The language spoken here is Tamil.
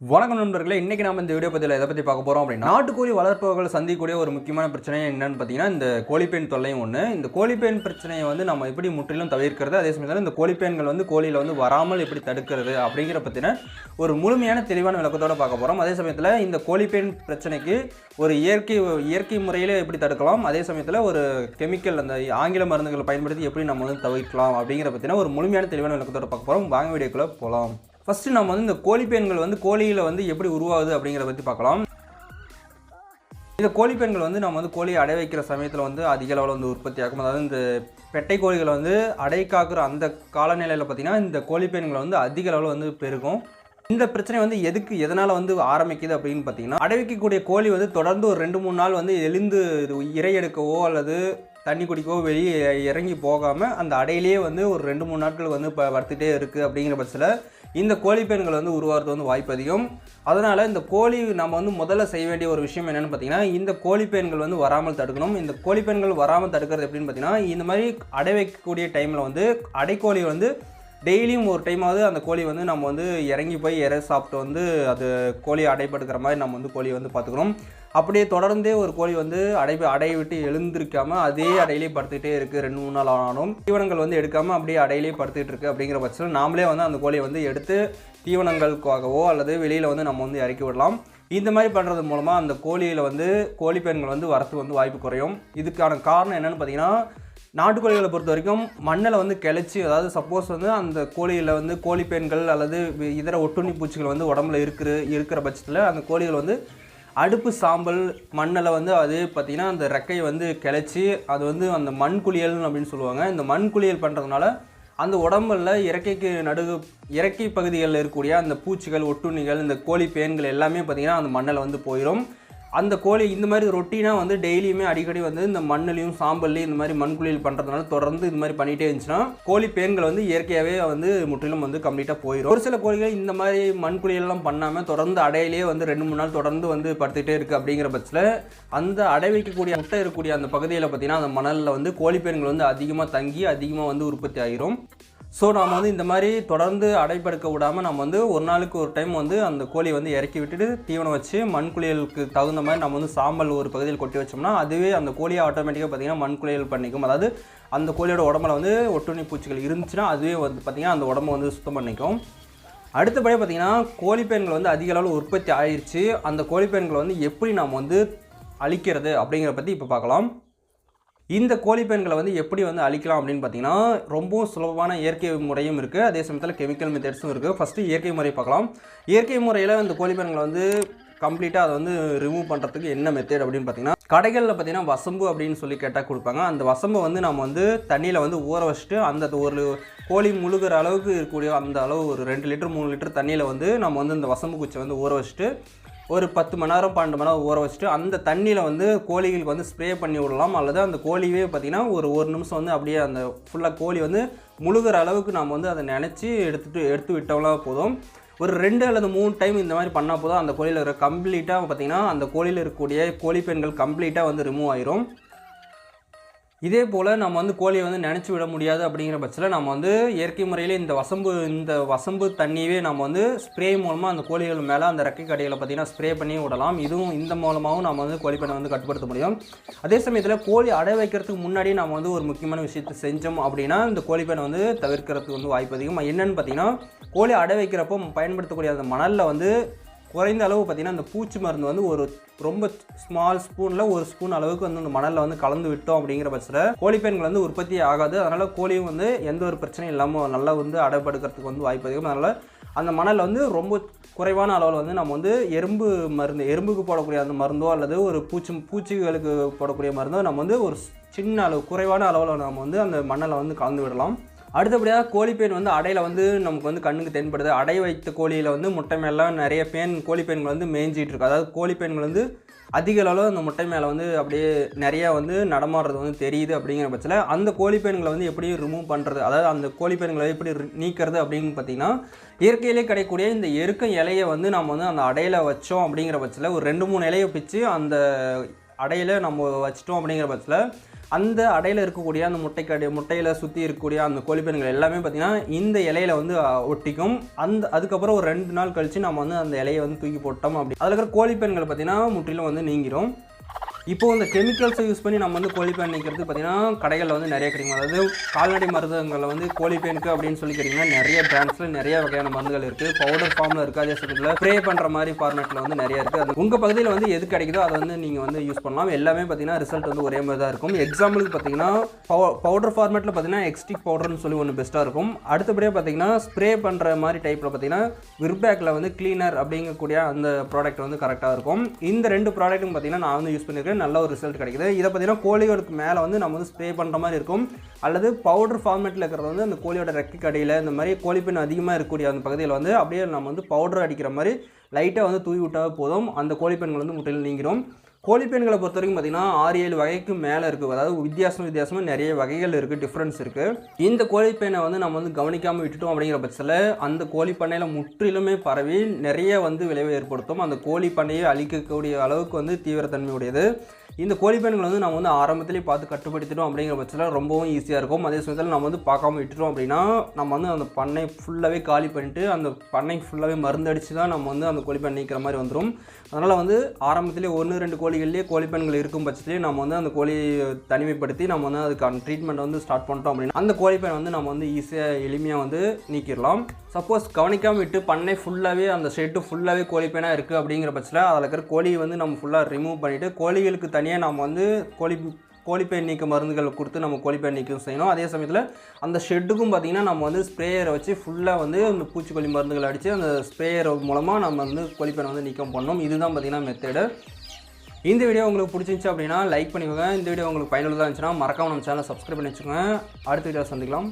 வணக்கம் நண்பர்களே இன்றைக்கி நம்ம இந்த வீடியோ பற்றியில் எதை பற்றி பார்க்க போகிறோம் அப்படின்னா நாட்டுக்கோழி வளர்ப்பவர்கள் சந்திக்கக்கூடிய ஒரு முக்கியமான பிரச்சனை என்னென்னு பார்த்தீங்கன்னா இந்த கோழிப்பேன் தொல்லையும் ஒன்று இந்த கோழிப்பேன் பிரச்சனையை வந்து நம்ம எப்படி முற்றிலும் தவிர்க்கிறது அதே சமயத்தில் இந்த கோழிப்பேன்கள் வந்து கோழியில் வந்து வராமல் எப்படி தடுக்கிறது அப்படிங்கிற பற்றின ஒரு முழுமையான தெளிவான விளக்கத்தோடு பார்க்க போகிறோம் அதே சமயத்தில் இந்த கோழிப்பேன் பிரச்சனைக்கு ஒரு இயற்கை இயற்கை முறையில் எப்படி தடுக்கலாம் அதே சமயத்தில் ஒரு கெமிக்கல் அந்த ஆங்கில மருந்துகளை பயன்படுத்தி எப்படி நம்ம வந்து தவிர்க்கலாம் அப்படிங்கிற பற்றின ஒரு முழுமையான தெளிவான விளக்கத்தோடு பார்க்க போகிறோம் வாங்க வீடியோக்குள்ளே போகலாம் ஃபஸ்ட்டு நம்ம வந்து இந்த கோழிப்பெண்கள் வந்து கோழியில் வந்து எப்படி உருவாகுது அப்படிங்கிறத பற்றி பார்க்கலாம். இந்த கோழிப்பெண்கள் வந்து நம்ம வந்து கோழியை அடை வைக்கிற சமயத்தில் வந்து அதிக அளவில் வந்து உற்பத்தி ஆகும். அதாவது இந்த பெட்டை கோழிகளை வந்து அடை காக்குற அந்த காலநிலையில் பார்த்தீங்கன்னா இந்த கோழிப்பெண்களை வந்து அதிக அளவில் வந்து பெருகும். இந்த பிரச்சனை வந்து எதுக்கு எதனால் வந்து ஆரம்பிக்குது அப்படின்னு பார்த்தீங்கன்னா அடை வைக்கக்கூடிய கோழி வந்து தொடர்ந்து ஒரு ரெண்டு மூணு நாள் வந்து எழுந்து இது இரை எடுக்கவோ அல்லது தண்ணி குடிக்கவோ வெளியே இறங்கி போகாமல் அந்த அடையிலேயே வந்து ஒரு ரெண்டு மூணு நாட்கள் வந்து இப்போ வறுத்துட்டே இருக்குது அப்படிங்கிற பட்சத்தில் இந்த கோழி பெண்கள் வந்து உருவாகிறது வந்து வாய்ப்பு அதிகம். அதனால் இந்த கோழி நம்ம வந்து முதல்ல செய்ய வேண்டிய ஒரு விஷயம் என்னென்னு பார்த்தீங்கன்னா இந்த கோழி பெண்கள் வந்து வராமல் தடுக்கணும். இந்த கோழிப்பெண்கள் வராமல் தடுக்கிறது எப்படின்னு பார்த்தீங்கன்னா இந்த மாதிரி அடை வைக்கக்கூடிய டைமில் வந்து அடைக்கோழி வந்து டெய்லியும் ஒரு டைமாவது அந்த கோழி வந்து நம்ம வந்து இறங்கி போய் இற சாப்பிட்டு வந்து அது கோழி அடைப்படுக்கிற மாதிரி நம்ம வந்து கோழியை வந்து பார்த்துக்கணும். அப்படியே தொடர்ந்தே ஒரு கோழி வந்து அடை அடையை விட்டு எழுந்திருக்காம அதே அடையிலே படுத்துக்கிட்டே இருக்குது ரெண்டு மூணு நாள் ஆனாலும் தீவனங்கள் வந்து எடுக்காமல் அப்படியே அடையிலே படுத்துக்கிட்டு இருக்கு அப்படிங்கிற பட்சத்தில் நாமளே வந்து அந்த கோழியை வந்து எடுத்து தீவனங்களுக்காகவோ அல்லது வெளியில் வந்து நம்ம வந்து இறக்கி விடலாம். இந்த மாதிரி பண்ணுறது மூலமாக அந்த கோழியில் வந்து கோழி பெண்கள் வந்து வரத்து வந்து வாய்ப்பு குறையும். இதுக்கான காரணம் என்னென்னு பார்த்தீங்கன்னா நாட்டுக்கோழிகளை பொறுத்த வரைக்கும் மண்ணில் வந்து கிளச்சி அதாவது சப்போஸ் வந்து அந்த கோழியில் வந்து கோழி பெண்கள் அல்லது இதர ஒட்டுண்ணி பூச்சிகள் வந்து உடம்புல இருக்கிற இருக்கிற பட்சத்தில் அந்த கோழிகள் வந்து அடுப்பு சாம்பல் மண்ணில் வந்து அது பார்த்திங்கன்னா அந்த ரெக்கையை வந்து கிளச்சி அது வந்து அந்த மண் குளியல் அப்படின்னு சொல்லுவாங்க. இந்த மண் குளியல் பண்ணுறதுனால அந்த உடம்புல இறக்கைக்கு நடுகு இறக்கை பகுதிகளில் இருக்கக்கூடிய அந்த பூச்சிகள் ஒட்டுண்ணிகள் இந்த கோழி பேன்கள் எல்லாமே பார்த்திங்கன்னா அந்த மண்ணில் வந்து போயிடும் அந்த கோழி இந்த மாதிரி ரொட்டீனாக வந்து டெய்லியுமே அடிக்கடி வந்து இந்த மண்ணிலையும் சாம்பல்லையும் இந்த மாதிரி மண்குழியில் பண்ணுறதுனால தொடர்ந்து இது மாதிரி பண்ணிகிட்டே இருந்துச்சுன்னா கோழி பேன்கள் வந்து இயற்கையாகவே வந்து முற்றிலும் வந்து கம்ப்ளீட்டாக போயிடும் ஒரு சில கோழிகள் இந்த மாதிரி மண்குழியெல்லாம் பண்ணாமல் தொடர்ந்து அடையிலேயே வந்து ரெண்டு மூணு நாள் தொடர்ந்து வந்து படுத்துக்கிட்டே இருக்குது அப்படிங்கிற பட்சத்தில் அந்த அடை வைக்கக்கூடிய முட்டை இருக்கக்கூடிய அந்த பகுதியில் பார்த்திங்கன்னா அந்த மணலில் வந்து கோழி பேன்கள் வந்து அதிகமாக தங்கி அதிகமாக வந்து உற்பத்தி ஆகிரும் ஸோ நாம் வந்து இந்த மாதிரி தொடர்ந்து அடைப்படுக்க விடாமல் நம்ம வந்து ஒரு நாளுக்கு ஒரு டைம் வந்து அந்த கோழியை வந்து இறக்கி விட்டுட்டு தீவனம் வச்சு மண் குளியலுக்கு தகுந்த மாதிரி நம்ம வந்து சாம்பல் ஒரு பகுதியில் கொட்டி வச்சோம்னா அதுவே அந்த கோழியை ஆட்டோமேட்டிக்காக பார்த்தீங்கன்னா மண் குளியல் பண்ணிக்கும். அதாவது அந்த கோழியோட உடம்புல வந்து ஒட்டுண்ணி பூச்சிகள் இருந்துச்சுன்னா அதுவே வந்து பார்த்திங்கன்னா அந்த உடம்ப வந்து சுத்தம் பண்ணிக்கும். அடுத்தபடியாக பார்த்திங்கன்னா கோழிப்பெண்கள் வந்து அதிக அளவில் உற்பத்தி ஆயிடுச்சு அந்த கோழிப்பெண்களை வந்து எப்படி நாம் வந்து அழிக்கிறது அப்படிங்கிறத பற்றி இப்போ பார்க்கலாம். இந்த கோழிப்பெண்களை வந்து எப்படி வந்து அழிக்கலாம் அப்படின்னு பார்த்தீங்கன்னா ரொம்பவும் சுலபமான இயற்கை முறையும் இருக்குது அதே சமயத்தில் கெமிக்கல் மெத்தட்ஸும் இருக்குது ஃபஸ்ட்டு இயற்கை முறை பார்க்கலாம். இயற்கை முறையில் இந்த கோழிப்பெண்களை வந்து கம்ப்ளீட்டாக அதை வந்து ரிமூவ் பண்ணுறதுக்கு என்ன மெத்தட் அப்படின்னு பார்த்தீங்கன்னா கடைகளில் பார்த்தீங்கன்னா வசம்பு அப்படின்னு சொல்லி கேட்டால் கொடுப்பாங்க. அந்த வசம்பை வந்து நம்ம வந்து தண்ணியில் வந்து ஊற வச்சுட்டு அந்த ஒரு கோழி முழுகிற அளவுக்கு இருக்கக்கூடிய அந்த அளவு ஒரு ரெண்டு லிட்டர் மூணு லிட்டர் தண்ணியில் வந்து நம்ம வந்து இந்த வசம்பு குச்சை வந்து ஊற வச்சுட்டு ஒரு பத்து மணி நேரம் பன்னெண்டு மணி நேரம் ஊற வச்சுட்டு அந்த தண்ணியில் வந்து கோழிகளுக்கு வந்து ஸ்ப்ரே பண்ணி விடலாம். அல்லது அந்த கோழியே பார்த்திங்கன்னா ஒரு ஒரு நிமிஷம் வந்து அப்படியே அந்த ஃபுல்லாக கோழி வந்து முழுகிற அளவுக்கு நாம் வந்து அதை நினச்சி எடுத்துகிட்டு எடுத்து விட்டோம்னா போதும். ஒரு ரெண்டு அல்லது மூணு டைம் இந்த மாதிரி பண்ணால் போதும். அந்த கோழியில் இருக்கிற கம்ப்ளீட்டாக பார்த்திங்கன்னா அந்த கோழியில் இருக்கக்கூடிய கோழி பெண்கள் கம்ப்ளீட்டாக வந்து ரிமூவ் ஆயிரும். இதே போல் நம்ம வந்து கோழியை வந்து நினச்சி விட முடியாது அப்படிங்கிற பட்சத்தில் நம்ம வந்து இயற்கை முறையில் இந்த வசம்பு இந்த வசம்பு தண்ணியவே நம்ம வந்து ஸ்ப்ரே மூலமாக அந்த கோழிகள் மேலே அந்த ரெக்கை கடைகளை பார்த்திங்கன்னா ஸ்ப்ரே பண்ணி விடலாம். இதுவும் இந்த மூலமாகவும் நம்ம வந்து கோழிப்பெண்ணை வந்து கட்டுப்படுத்த முடியும். அதே சமயத்தில் கோழி அடை வைக்கிறதுக்கு முன்னாடி நம்ம வந்து ஒரு முக்கியமான விஷயத்தை செஞ்சோம் அப்படின்னா இந்த கோழிப்பெண்ணை வந்து தவிர்க்கிறதுக்கு வந்து வாய்ப்பு அதிகம். என்னென்னு பார்த்தீங்கன்னா கோழி அடை வைக்கிறப்போ பயன்படுத்தக்கூடிய அந்த மணலில் வந்து குறைந்த அளவு பார்த்திங்கன்னா அந்த பூச்சி மருந்து வந்து ஒரு ரொம்ப ஸ்மால் ஸ்பூனில் ஒரு ஸ்பூன் அளவுக்கு வந்து அந்த மணலில் வந்து கலந்து விட்டோம் அப்படிங்கிற பட்சத்தில் கோழிப்பெண்கள் வந்து உற்பத்தி ஆகாது. அதனால் கோழியும் வந்து எந்த ஒரு பிரச்சனையும் இல்லாமல் நல்லா வந்து அடைப்படுக்கிறதுக்கு வந்து வாய்ப்பு அதிகம். அதனால் அந்த மணலில் வந்து ரொம்ப குறைவான அளவில் வந்து நம்ம வந்து எறும்பு மருந்து எறும்புக்கு போடக்கூடிய அந்த மருந்தோ அல்லது ஒரு பூச்சி பூச்சிகளுக்கு போடக்கூடிய மருந்தோ நம்ம வந்து ஒரு சின்ன அளவு குறைவான அளவில் நம்ம வந்து அந்த மணலை வந்து கலந்து விடலாம். அடுத்தபடியாக கோழிப்பேன் வந்து அடையில் வந்து நமக்கு வந்து கண்ணுக்கு தென்படுது. அடை வைத்த கோழியில் வந்து முட்டை மேலாம் நிறைய பேன் கோழிப்பெண்கள் வந்து மேய்ஞ்சிட்டு இருக்கு. அதாவது கோழிப்பெண்கள் வந்து அதிக அளவில் அந்த முட்டை மேலே வந்து அப்படியே நிறையா வந்து நடமாடுறது வந்து தெரியுது அப்படிங்கிற பட்சத்தில் அந்த கோழிப்பெண்களை வந்து எப்படி ரிமூவ் பண்ணுறது அதாவது அந்த கோழிப்பெண்களை எப்படி ரி- நீக்கிறது அப்படின்னு பார்த்தீங்கன்னா இயற்கையிலே கிடைக்கக்கூடிய இந்த எருக்க இலையை வந்து நம்ம வந்து அந்த அடையில் வச்சோம் அப்படிங்கிற பட்சத்தில் ஒரு ரெண்டு மூணு இலையை பிச்சு அந்த அடையில் நம்ம வச்சிட்டோம் அப்படிங்கிற பட்சத்தில் அந்த அடையில் இருக்கக்கூடிய அந்த முட்டைக்கடை முட்டையில் சுற்றி இருக்கக்கூடிய அந்த கோழிப்பெண்கள் எல்லாமே பார்த்திங்கன்னா இந்த இலையில வந்து ஒட்டிக்கும். அந்த அதுக்கப்புறம் ஒரு ரெண்டு நாள் கழித்து நம்ம வந்து அந்த இலையை வந்து தூக்கி போட்டோம் அப்படி. அதில் இருக்கிற கோழிப்பெண்கள் பார்த்திங்கன்னா முற்றிலும் வந்து நீங்கிரும். இப்போ இந்த கெமிக்கல்ஸை யூஸ் பண்ணி நம்ம வந்து கோழிப்பேன் நிற்கிறது பார்த்தீங்கன்னா கடைகளில் வந்து நிறைய கிடைக்கும். அதாவது கால்நடை மருந்துகளில் வந்து கோழிப்பேனுக்கு அப்படின்னு சொல்லி கேட்டிங்கன்னா நிறைய பிராண்ட்ஸில் நிறைய வகையான மருந்துகள் இருக்குது பவுடர் ஃபார்மில் இருக்குது அதே சமயத்தில் ஸ்ப்ரே பண்ணுற மாதிரி ஃபார்மேட்டில் வந்து நிறைய இருக்குது அது உங்கள் பகுதியில் வந்து எது கிடைக்குதோ அதை வந்து நீங்கள் வந்து யூஸ் பண்ணலாம். எல்லாமே பார்த்தீங்கன்னா ரிசல்ட் வந்து ஒரே மாதிரி தான் இருக்கும் எக்ஸாம்பிளுக்கு பார்த்தீங்கன்னா பவுடர் ஃபார்மேட்டில் பார்த்தீங்கன்னா எக்ஸ்டிக் பவுடர்னு சொல்லி ஒன்று பெஸ்ட்டாக இருக்கும். அடுத்தபடியாக பார்த்தீங்கன்னா ஸ்ப்ரே பண்ணுற மாதிரி டைப்பில் பார்த்தீங்கன்னா விர்பேக்கில் வந்து க்ளீனர் அப்படிங்கக்கூடிய அந்த ப்ராடக்ட் வந்து கரெக்டாக இருக்கும். இந்த ரெண்டு ப்ராடக்ட்டும் பார்த்தீங்கன்னா நான் வந்து யூஸ் பண்ணியிருக்கேன். நல்ல ஒரு ரிசல்ட் கிடைக்குது. இதை பார்த்தீங்கன்னா கோழிகளுக்கு மேலே வந்து நம்ம வந்து ஸ்ப்ரே பண்ணுற மாதிரி இருக்கும். அல்லது பவுடர் ஃபார்மேட்டில் இருக்கிறது வந்து அந்த கோழியோட ரெக்கை கடையில் இந்த மாதிரி கோழிப்பெண் அதிகமாக இருக்கக்கூடிய அந்த பகுதியில் வந்து அப்படியே நம்ம வந்து பவுடர் அடிக்கிற மாதிரி லைட்டாக வந்து தூவி விட்டால் போதும். அந்த கோழிப்பெண்கள் வந்து முட்டையில் நீங்கிடும் கோழிப்பெண்களை பொறுத்த வரைக்கும் பார்த்தீங்கன்னா ஆறு ஏழு வகைக்கு மேலே இருக்குது. அதாவது வித்தியாசம் வித்தியாசமாக நிறைய வகைகள் இருக்குது டிஃப்ரென்ஸ் இருக்குது இந்த கோழிப்பெண்ணை வந்து நம்ம வந்து கவனிக்காமல் விட்டுட்டோம் அப்படிங்கிற பட்சத்தில் அந்த கோழிப்பண்ணையில் முற்றிலுமே பரவி நிறைய வந்து விளைவை ஏற்படுத்தும். அந்த கோழி பண்ணையை அழிக்கக்கூடிய அளவுக்கு வந்து தீவிரத்தன்மை உடையது. இந்த கோழிப்பெண்களை வந்து நம்ம வந்து ஆரம்பத்திலே பார்த்து கட்டுப்படுத்திட்டோம் அப்படிங்கிற பட்சத்தில் ரொம்பவும் ஈஸியாக இருக்கும். அதே சமயத்தில் நம்ம வந்து பார்க்காம விட்டுட்டோம் அப்படின்னா நம்ம வந்து அந்த பண்ணை ஃபுல்லாகவே காலி பண்ணிவிட்டு அந்த பண்ணை ஃபுல்லாகவே மருந்தடிச்சு தான் நம்ம வந்து அந்த கோழிப்பெண் நீக்கிற மாதிரி வந்துடும் அதனால் வந்து ஆரம்பத்திலே ஒன்று ரெண்டு கோழிகள்லேயே கோழிப்பெண்கள் இருக்கும் பட்சத்திலே நம்ம வந்து அந்த கோழி தனிமைப்படுத்தி நம்ம வந்து அதுக்கான ட்ரீட்மெண்ட் வந்து ஸ்டார்ட் பண்ணிட்டோம் அப்படின்னா அந்த கோழிப்பெண் வந்து நம்ம வந்து ஈஸியாக எளிமையாக வந்து நீக்கிடலாம். சப்போஸ் கவனிக்காமல் விட்டு பண்ணை ஃபுல்லாகவே அந்த ஷெட்டு ஃபுல்லாகவே கோழிப்பேனாக இருக்குது அப்படிங்கிற பட்சத்தில் அதில் இருக்கிற கோழியை வந்து நம்ம ஃபுல்லாக ரிமூவ் பண்ணிவிட்டு கோழிகளுக்கு தனி தனியாக நம்ம வந்து கோழி கோழிப்பை நீக்க மருந்துகள் கொடுத்து நம்ம கோழிப்பை நீக்கம் செய்யணும். அதே சமயத்தில் அந்த ஷெட்டுக்கும் பார்த்திங்கன்னா நம்ம வந்து ஸ்ப்ரேயரை வச்சு ஃபுல்லாக வந்து அந்த பூச்சிக்கொல்லி மருந்துகள் அடித்து அந்த ஸ்ப்ரேயர் மூலமாக நம்ம வந்து கோழிப்பை வந்து நீக்கம் பண்ணணும். இதுதான் பார்த்திங்கன்னா மெத்தடு இந்த வீடியோ உங்களுக்கு பிடிச்சிருந்துச்சு அப்படின்னா லைக் பண்ணிக்கோங்க. இந்த வீடியோ உங்களுக்கு பயனுள்ளதாக இருந்துச்சுன்னா மறக்காமல் நம்ம சேனலை சப்ஸ்கிரைப் பண்ணி வச்சுக்கோங்க. அடுத்த வீடியோ சந்திக்கலாம்.